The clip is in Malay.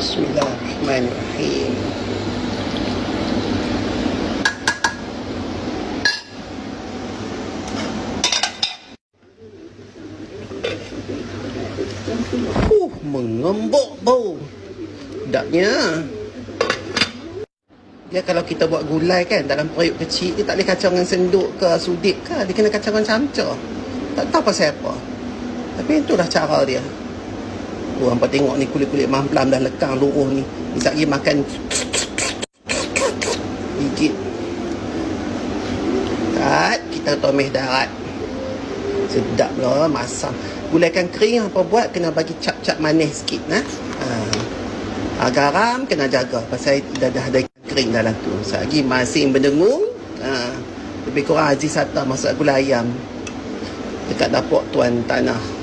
Bismillahirrahmanirrahim. Uh, mengembuk bau. Sedapnya. Dia kalau kita buat gulai kan dalam periuk kecil dia tak boleh kacau dengan senduk ke sudip ke. Dia kena kacau dengan camca. Tak tahu pasal apa. Tapi itulah cara dia. Oh, hampa tengok ni kulit-kulit mamplam dah lekang luruh ni. Tak pergi makan gigit. Kat, kita tumis darat. Sedap lah masam. Gulai ikan kering apa buat kena bagi cap-cap manis sikit nah. Ha. Ha, garam kena jaga pasal dah dah ada kering dalam tu. Lagi masing berdengung. Ha. Lebih kurang Aziz Hatta masak gulai ayam dekat dapur tuan tanah.